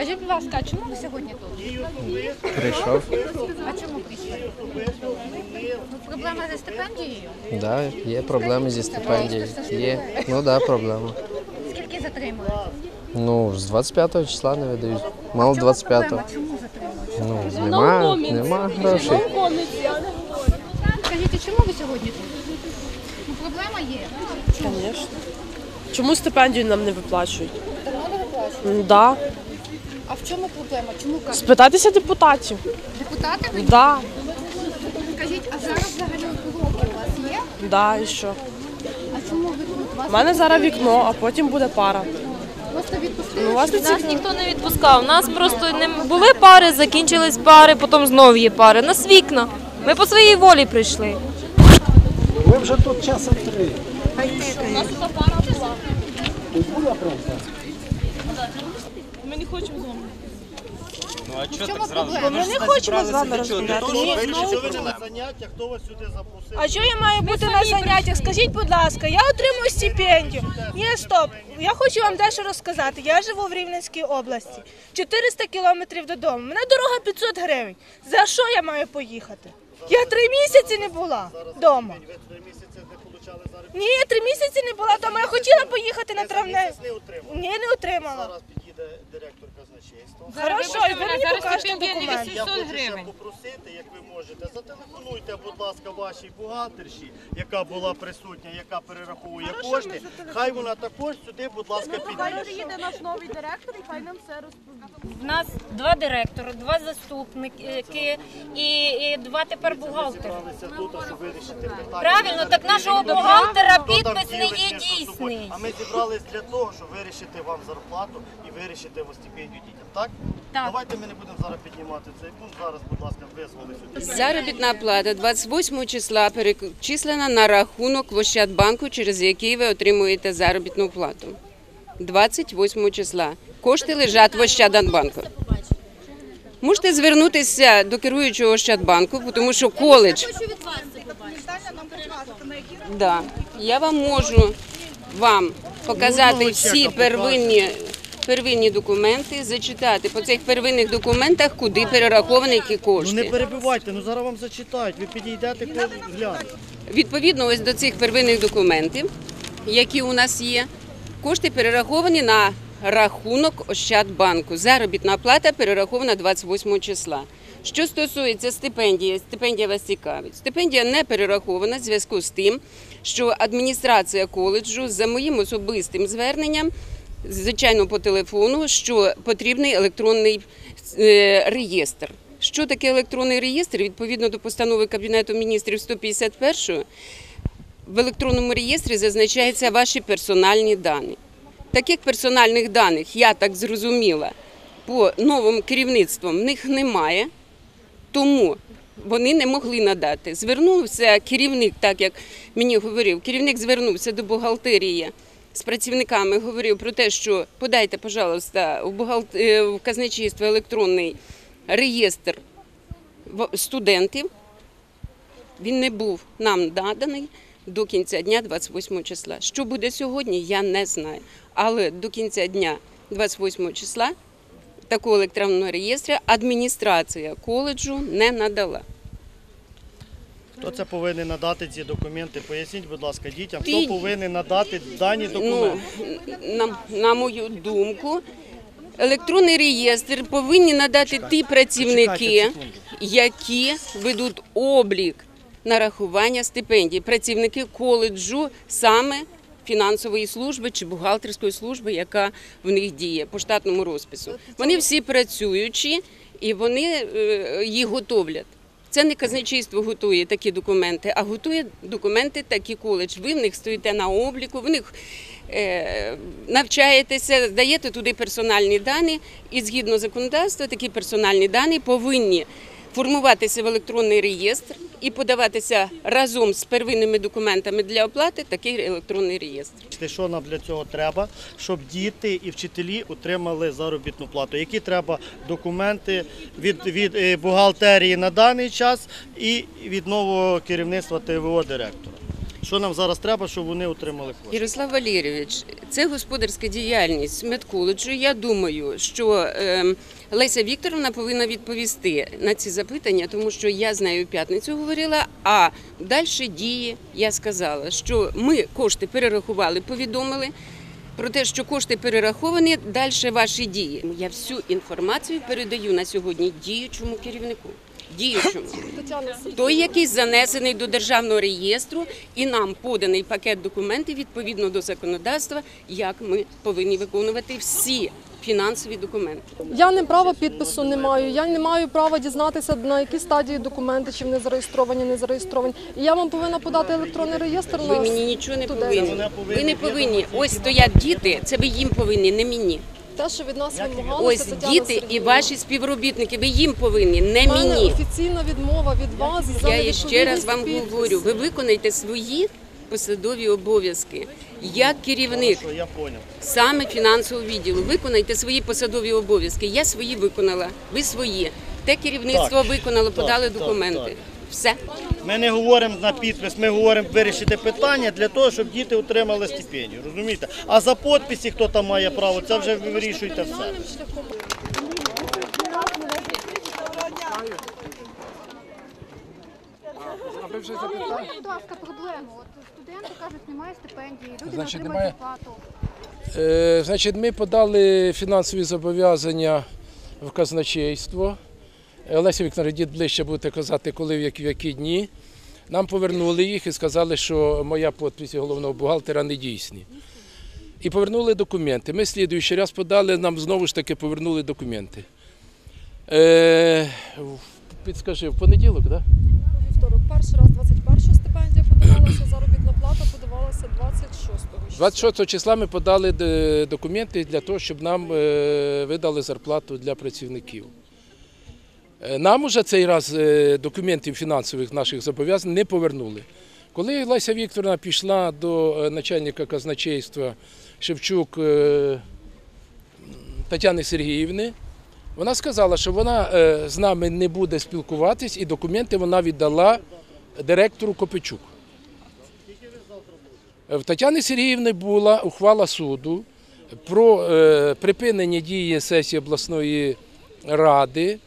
Скажіть, будь ласка, а чому ви сьогодні тут? Прийшов. А чому прийшли? Ну, проблема зі стипендією? Да, є проблеми зі стипендією. Є. Ну да, проблема. Скільки затримують? Ну, з 25 числа не видають. Мало 25-го. проблема? Чому затримують? Ну, нема, нема грошей. Скажіть, а чому ви сьогодні тут? Ну, проблема є. Звісно. Чому стипендію нам не виплачують? Давно не виплачують? М, Да. А в чому проблема? Чому кажуть? Спитатися депутатів. Депутати ви? Да. Скажіть, а зараз взагалі уроки у вас є? Да, і що? А чому ви тут? Вас У мене зараз вікно, а потім буде пара. просто відпустили? Ну, вас не Нас ніхто не відпускав. Нас просто не були пари, закінчились пари, потім знову є пари. Нас вікна. Ми по своїй волі прийшли. Ви вже тут часом три. Ми не хочемо з вами. В чому проблема? Ми не хочемо з вами розмовляти. Ні. Що ви на заняття, хто вас сюди запросив? А що я маю бути на заняттях? Скажіть, будь ласка, я отримую стипендію. Ні, стоп. Я хочу вам дещо розказати. Я живу в Рівненській області. 400 кілометрів додому. У Мене дорога 500 гривень. За що я маю поїхати? Я три місяці не була вдома. Ви три місяці не получали зараз. Ні, я три місяці не була вдома. Я хотіла поїхати на травне. Місяць не отримали. Ні, не отримала. Зараз підійде директор казначейства. Хорошо, і ви мені покажете документ. Я хочу ще попросити, як ви можете, зателефонуйте, будь ласка, вашій бухгалтерші, яка була присутня, яка перераховує кошти. Хай вона також сюди, будь ласка, підійде. Приїде наш новий директор і хай нам все розповідає. У нас два директори, два заступники і, і два тепер бухгалтери. Зібралися тут, щоб вирішити питання. Правильно, так нашого бухгалтера підпис не є дійсний. А ми зібрались для того, щоб вирішити вам зарплату і вирішити вас стипендію дітям. Так? Так. Давайте ми не будемо зараз піднімати цей пункт. Зараз, будь ласка, визвали сюди. Заробітна плата 28 числа перечислена на рахунок в Ощадбанку, через який ви отримуєте заробітну плату. 28 числа. Кошти лежать в Ощадбанку. Можете звернутися до керуючого Ощадбанку, тому що коледж. Да. Я вам можу вам показати всі первинні, первинні документи, зачитати по цих первинних документах, куди перераховані які кошти. Ну не перебивайте, ну зараз вам зачитають. Ви підійдете, глянете. Відповідно, ось до цих первинних документів, які у нас є, кошти перераховані на рахунок Ощадбанку. Заробітна плата перерахована 28 числа. Що стосується стипендії, стипендія вас цікавить. Стипендія не перерахована в зв'язку з тим, що адміністрація коледжу за моїм особистим зверненням, звичайно, по телефону, що потрібний електронний е, реєстр. Що таке електронний реєстр? Відповідно до постанови Кабінету міністрів 151 в електронному реєстрі зазначаються ваші персональні дані. Таких персональних даних, я так зрозуміла, по новим керівництвам в них немає, тому вони не могли надати. Звернувся керівник, так як мені говорив, керівник звернувся до бухгалтерії з працівниками, говорив про те, що подайте, пожалуйста, у бухгалт... е, в казначейство електронний реєстр в- студентів. Він не був нам наданий до кінця дня 28 числа. Що буде сьогодні, я не знаю. Але до кінця дня 28 числа такого електронного реєстру адміністрація коледжу не надала. Хто це повинен надати ці документи? Поясніть, будь ласка, дітям, хто повинен надати дані Ну, документи. на, на мою думку, електронний реєстр повинні надати ті працівники, які ведуть облік нарахування стипендій, працівники коледжу саме фінансової служби чи бухгалтерської служби, яка в них діє по штатному розпису. Вони всі працюючі і вони е, їх готовлять. Це не казначейство готує такі документи, а готує документи такі коледж. Ви в них стоїте на обліку, в них е, навчаєтеся, даєте туди персональні дані, і згідно законодавства такі персональні дані повинні формуватися в електронний реєстр і подаватися разом з первинними документами для оплати такий електронний реєстр. Що нам для цього треба, щоб діти і вчителі отримали заробітну плату? Які треба документи від, від е, бухгалтерії на даний час і від нового керівництва ТВО директора? Що нам зараз треба, щоб вони отримали кошти? Ярослав Валерійович, це господарська діяльність медколеджу. Я думаю, що ем, Леся Вікторовна повинна відповісти на ці запитання, тому що я з нею п'ятницю говорила. А далі дії я сказала, що ми кошти перерахували, повідомили. Про те, що кошти перераховані, далі ваші дії. Я всю інформацію передаю на сьогодні діючому керівнику. Діючому. Той, який занесений до державного реєстру, і нам поданий пакет документів відповідно до законодавства, як ми повинні виконувати всі фінансові документи. Я не права підпису не маю. Я не маю права дізнатися на якій стадії документи, чи вони зареєстровані, не зареєстровані. І я вам повинна подати електронний реєстр. Ви на мені нічого не туди. повинні. Ви не повинні. Ось стоять діти, це ви їм повинні, не мені. Те, що від нас вимагалося, Ось Тетяна діти і Сергіївна. ваші співробітники, ви їм повинні, не У мене мені. офіційна відмова від вас за Я ще раз вам підпису. говорю, ви виконайте свої посадові обов'язки. Як керівник Що я поняв. саме фінансового відділу, виконайте свої посадові обов'язки. Я свої виконала, ви свої. Те керівництво Так, виконало, так, подали так, документи. так. Все. Ми не говоримо на підпис, ми говоримо вирішити питання для того, щоб діти отримали стипендію. Розумієте? А за підписи, хто там має право, це вже ви вирішуєте все. Нормальним шляхом. Будь ласка, проблему. От студенти кажуть, немає стипендії, люди Значить, не немає? зарплату. Е, значить, ми подали фінансові зобов'язання в казначейство. Олеся Вікторовна, дід ближче будете казати, коли в які, в які дні. Нам повернули їх і сказали, що моя підпись головного бухгалтера не дійсні. І повернули документи. Ми слідуючий раз подали, нам знову ж таки повернули документи. Е, підскажи, в понеділок, так? Да? Вівторок, перший раз 21 стипендія подавалася, заробітна плата подавалася 26-го. 26 числа ми подали е, документи для того, щоб нам е, видали зарплату для працівників. Е, Нам уже цей раз е, документів фінансових наших зобов'язань не повернули. Коли Леся Вікторовна пішла до е, начальника казначейства Шевчук Тетяни Сергіївни, вона сказала, що вона з нами не буде спілкуватись, і документи вона віддала директору Копичук. В Тетяни Сергіївни була ухвала суду про припинення дії сесії обласної ради,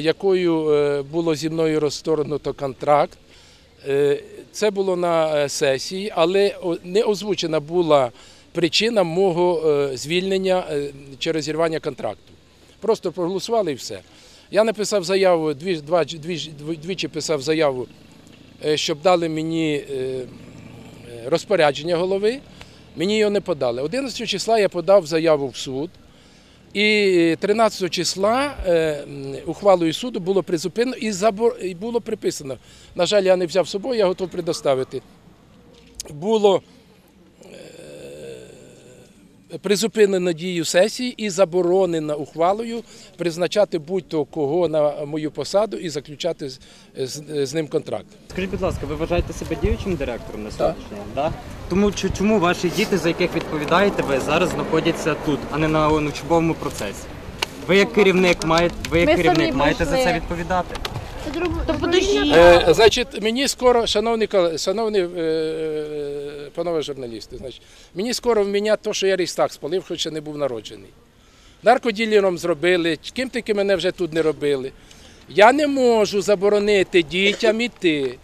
якою е, було зі мною розторгнуто контракт. Е, це було на е, сесії, але не озвучена була причина мого е, звільнення е, чи розірвання контракту. Просто проголосували і все. Я написав заяву, двічі писав заяву, е, щоб дали мені е, розпорядження голови. Мені його не подали. 11 числа я подав заяву в суд. І 13 числа е, ухвалою суду було призупинено і, і було приписано. На жаль, я не взяв з собою, я готов предоставити. Було е, призупинено дію сесії і заборонено ухвалою призначати будь-то кого на мою посаду і заключати з, з, з ним контракт. Скажіть, будь ласка, ви вважаєте себе діючим директором на сьогоднішній день? Да? Тому чому ваші діти, за яких відповідаєте ви, зараз знаходяться тут, а не на учбовому процесі? Ви як керівник маєте, ви як Ми керівник самі маєте за це відповідати? То подожди. Е, значить, мені скоро, шановні, шановні е, панове журналісти, значить, мені скоро вмінять те, що я Рейстаг спалив, хоч ще не був народжений. Наркоділером зробили, ким тільки мене вже тут не робили. Я не можу заборонити дітям іти.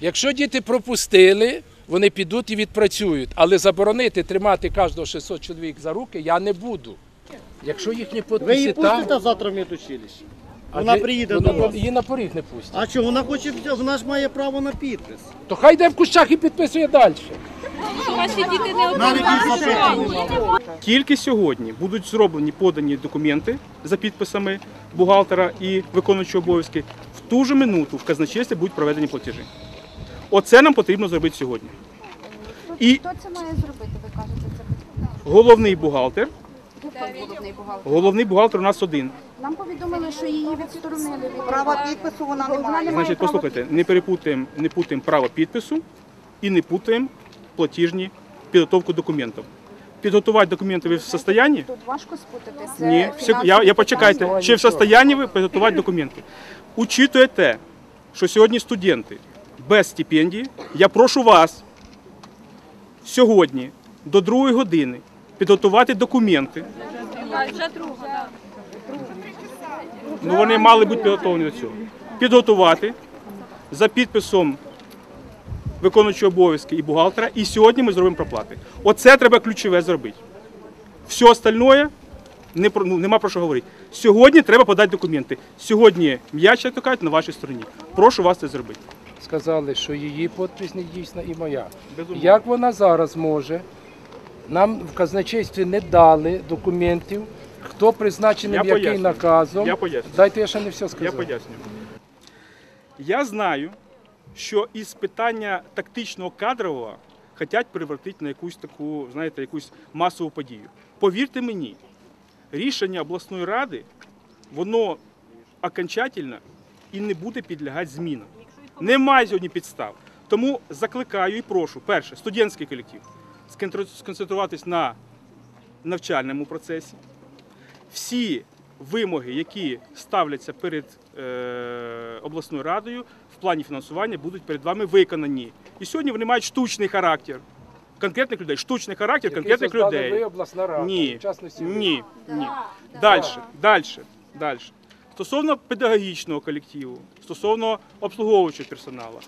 Якщо діти пропустили, вони підуть і відпрацюють. Але заборонити тримати кожного 600 чоловік за руки я не буду. Якщо їхні Ви її підписи там, завтра в медучилище? Вона приїде вона- до вас. її на поріг не пустять. А що, вона хоче, вона ж має право на підпис. То хай йде в кущах і підписує далі. Тільки сьогодні будуть зроблені подані документи за підписами бухгалтера і виконуючого обов'язки. В ту ж минуту в казначействі будуть проведені платежі. Оце нам потрібно зробити сьогодні. І Хто це має зробити, ви кажете, це бухгалтер, головний бухгалтер? головний бухгалтер у нас один. Що її відсторонили від права підпису, вона не має. Значить, послухайте, не перепутаємо, не путаємо право підпису і не путаємо платіжні підготовку документів. Підготувати документи ви в состоянні? Тут важко спутати. Це Ні, все, я, я почекайте, чи в состоянні ви підготувати документи? Учитує те, що сьогодні студенти без стипендії, я прошу вас сьогодні до другої години підготувати документи. Ну, вони мали бути підготовлені до цього. Підготувати за підписом виконуючого обов'язки і бухгалтера. І сьогодні ми зробимо проплати. Оце треба ключове зробити. Все остальное не про, ну, нема про що говорити. Сьогодні треба подати документи. Сьогодні м'яч, як то кажуть, на вашій стороні. Прошу вас це зробити. Сказали, що її підпис не дійсна і моя. Безумовно. Як вона зараз може? Нам в казначействі не дали документів, хто призначений Я який поясню. наказом. Я поясню. Дайте я ще не все Я сказав. поясню. Я знаю, що із питання тактичного кадрового хочуть перевертити на якусь таку, знаєте, якусь масову подію. Повірте мені, рішення обласної ради, воно окончательно і не буде підлягати змінам. Немає сьогодні підстав. Тому закликаю і прошу, перше, студентський колектив, сконцентруватись на навчальному процесі. Всі вимоги, які ставляться перед е, обласною радою в плані фінансування, будуть перед вами виконані. І сьогодні вони мають штучний характер. Конкретних людей, штучний характер Який конкретних людей. ви, обласна рада, Ні, ні, ні. Далі, далі, далі. Стосовно педагогічного колективу, стосовно обслуговуючого персоналу,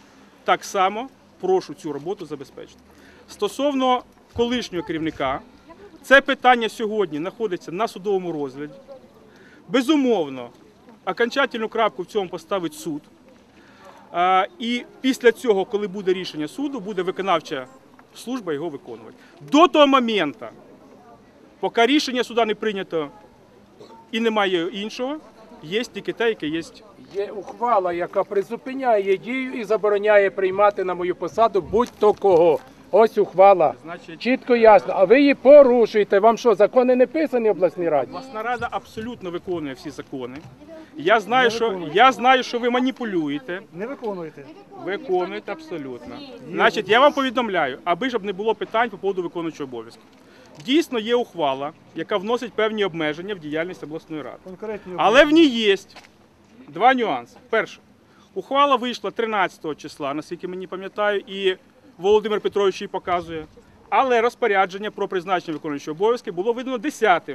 так само прошу цю роботу забезпечити. Стосовно колишнього керівника, це питання сьогодні знаходиться на судовому розгляді. Безумовно, окончательну крапку в цьому поставить суд. І після цього, коли буде рішення суду, буде виконавча служба його виконувати. До того моменту, поки рішення суда не прийнято і немає іншого, є тільки те, яке є. Є ухвала, яка призупиняє дію і забороняє приймати на мою посаду будь-то кого. Ось ухвала. Значить, Чітко ясно. А ви її порушуєте. Вам що, закони не писані в обласній раді? обласна рада абсолютно виконує всі закони. Я знаю, що я знаю, що ви маніпулюєте. Не виконуєте. Виконуєте абсолютно. Значить, я вам повідомляю, аби щоб не було питань по поводу виконуючого обов'язку. Дійсно є ухвала, яка вносить певні обмеження в діяльність обласної ради. Конкретні Але в ній є два нюанси. Перше, ухвала вийшла 13 числа, наскільки мені пам'ятаю, і Володимир Петрович її показує. Але розпорядження про призначення виконуючого обов'язки було видано 10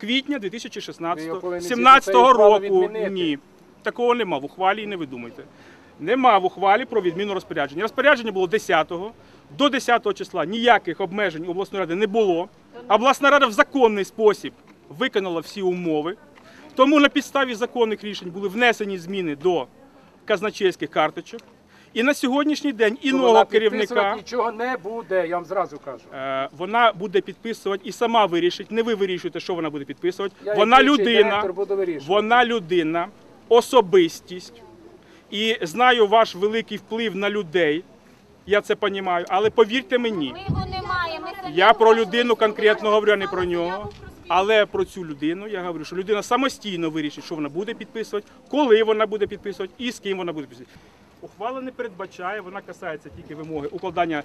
квітня 2016 17 цієї ухвали року. Ні. Такого нема в ухвалі і не видумайте. Нема в ухвалі про відміну розпорядження. Розпорядження було 10-го. До 10 числа ніяких обмежень обласної ради не було. Обласна рада в законний спосіб виконала всі умови. Тому на підставі законних рішень були внесені зміни до казначейських карточок. І на сьогоднішній день і Вона нового керівника Нічого не буде, я вам зразу кажу. е, вона буде підписувати і сама вирішить. Не ви вирішуєте, що вона буде підписувати. Я Вона людина, вона людина, особистість. І знаю ваш великий вплив на людей. Я це розумію. Але повірте мені, я про людину конкретно говорю, а не про нього. Але про цю людину я говорю, що людина самостійно вирішить, що вона буде підписувати, коли вона буде підписувати і з ким вона буде підписувати. Ухвала не передбачає, вона касається тільки вимоги укладання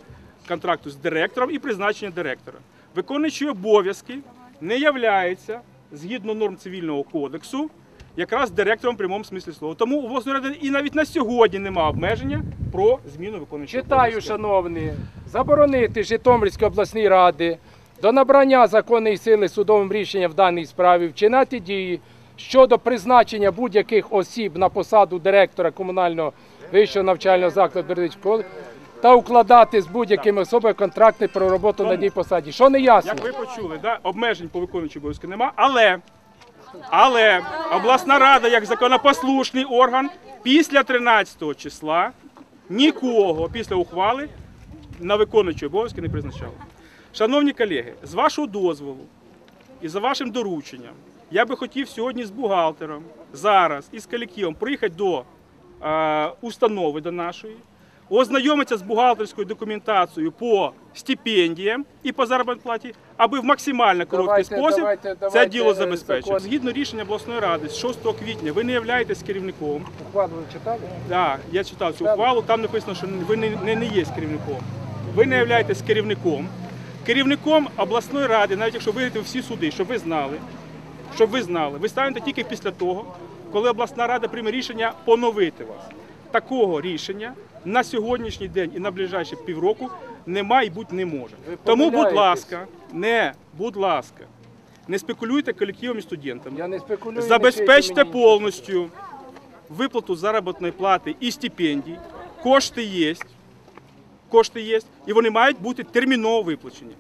контракту з директором і призначення директора. Виконуючий обов'язки не являється згідно норм цивільного кодексу. Якраз директором в прямому смислі слова. Тому у ради і навіть на сьогодні немає обмеження про зміну виконуючого Читаю, обов'язки. шановні, заборонити Житомирській обласній ради до набрання законної сили судовим рішенням в даній справі вчинати дії щодо призначення будь-яких осіб на посаду директора комунального вищого навчального закладу Бердичівської школи та укладати з будь-якими особами контракти про роботу на ній посаді. Що не ясно? Як ви почули, да? обмежень по виконуючій обов'язки нема, але, але обласна рада, як законопослушний орган, після 13 числа нікого після ухвали на виконуючі обов'язки не призначала. Шановні колеги, з вашого дозволу і за вашим дорученням, я би хотів сьогодні з бухгалтером, зараз і з колективом приїхати до установи до нашої, ознайомитися з бухгалтерською документацією по стипендіям і по заробітній платі, аби в максимально короткий Давайте, спосіб давайте, це давайте, діло е, забезпечити. Згідно рішення обласної ради з 6 квітня ви не являєтесь керівником. Ухвалу ви читали? Так, я читав цю ухвалу, там написано, що ви не, не, не є керівником. Ви не являєтесь керівником. Керівником обласної ради, навіть якщо виграєте всі суди, щоб ви знали, щоб ви знали, ви станете тільки після того, коли обласна рада прийме рішення поновити вас. Такого рішення на сьогоднішній день і на ближайші півроку нема і бути не може. Тому, будь ласка, не, будь ласка, не спекулюйте колективами студентами. Я не спекулюю. Забезпечте повністю виплату заробітної плати і стипендій. Кошти є. Кошти є, і вони мають бути терміново виплачені.